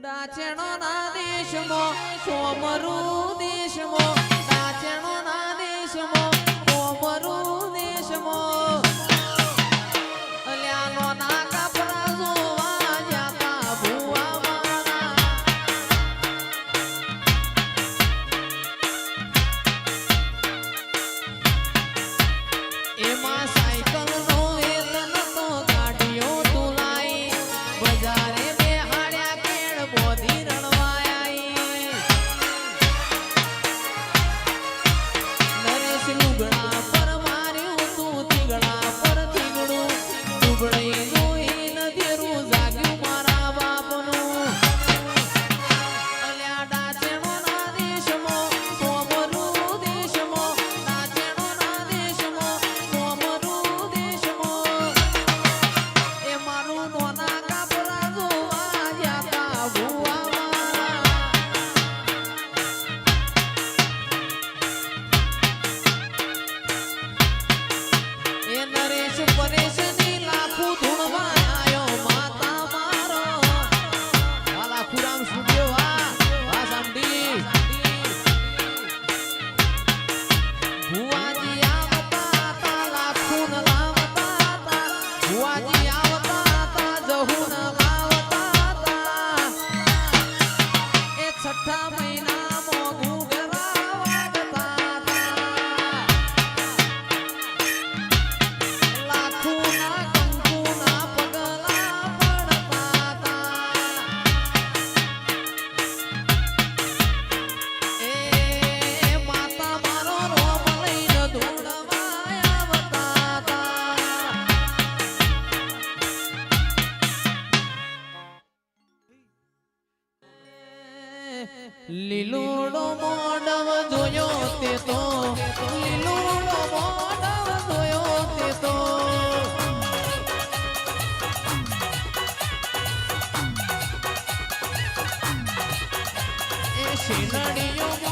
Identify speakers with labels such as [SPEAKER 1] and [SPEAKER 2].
[SPEAKER 1] ઊંડા છેણો ના દેશમાં સોમરૂ દેશમાં. પરેશ પરેશ. લીલોડો મોડવ જોયો તે તો. લીલોડો મોડવ જોયો તે તો. શેનાડીઓ